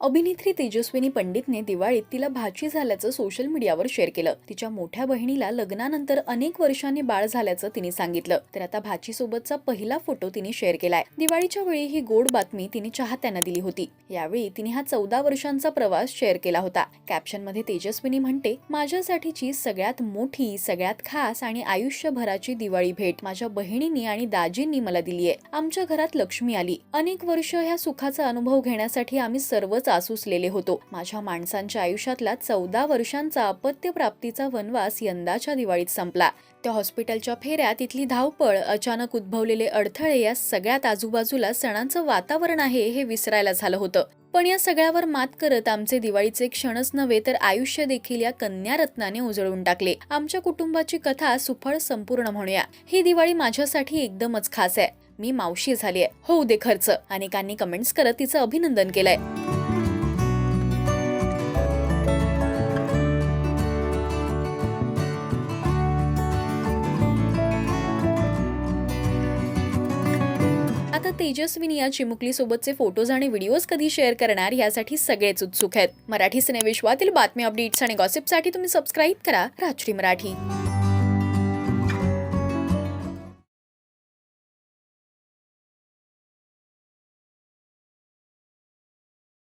अभिनेत्री तेजस्विनी पंडितने दिवाळीत तिला भाची झाल्याचं सोशल मीडियावर शेअर केलं. तिच्या मोठ्या बहिणीला लग्नानंतर अनेक वर्षांनी बाळ झाल्याचं तिने सांगितलं. तर आता भाची सोबतचा पहिला फोटो तिने शेअर केलाय. दिवाळीच्या वेळी ही गोड बातमी तिने चाहत्यांना दिली होती. यावेळी तिने हा चौदा वर्षांचा प्रवास शेअर केला होता. कॅप्शनमध्ये तेजस्विनी म्हणते माझ्यासाठीची सगळ्यात मोठी सगळ्यात खास आणि आयुष्यभराची दिवाळी भेट माझ्या बहिणींनी आणि दाजींनी मला दिलीये. आमच्या घरात लक्ष्मी आली. अनेक वर्ष ह्या सुखाचा अनुभव घेण्यासाठी आम्ही सर्वच आसुसलेले होतो. माझ्या माणसांच्या आयुष्यातला चौदा वर्षांचा अपत्य प्राप्तीचा वनवास यंदाच्या दिवाळीत संपला. त्या हॉस्पिटलच्या फेऱ्या तिथली धावपळ अचानक उद्भवलेले अडथळे या सगळ्यात आजूबाजूला सणांचं वातावरण आहे हे विसरायला झालं होतं. पण या सगळ्यावर मात करत आमचे दिवाळीचे क्षणच नव्हे तर आयुष्य देखील या कन्या रत्नाने उजळून टाकले. आमच्या कुटुंबाची कथा सुफळ संपूर्ण म्हणूया. ही दिवाळी माझ्यासाठी एकदमच खास आहे. मी मावशी झाली आहे होऊ दे खर्च. अनेकांनी कमेंट्स करत तिचं अभिनंदन केलंय. आता तेजस्विनी या चिमुकलीसोबतचे फोटोज आणि व्हिडिओज कधी शेअर करणार यासाठी सगळेच उत्सुक आहेत. मराठी सिनेविश्वातील बातमी अपडेट्स आणि गॉसिपसाठी तुम्ही सबस्क्राईब करा राजश्री मराठी.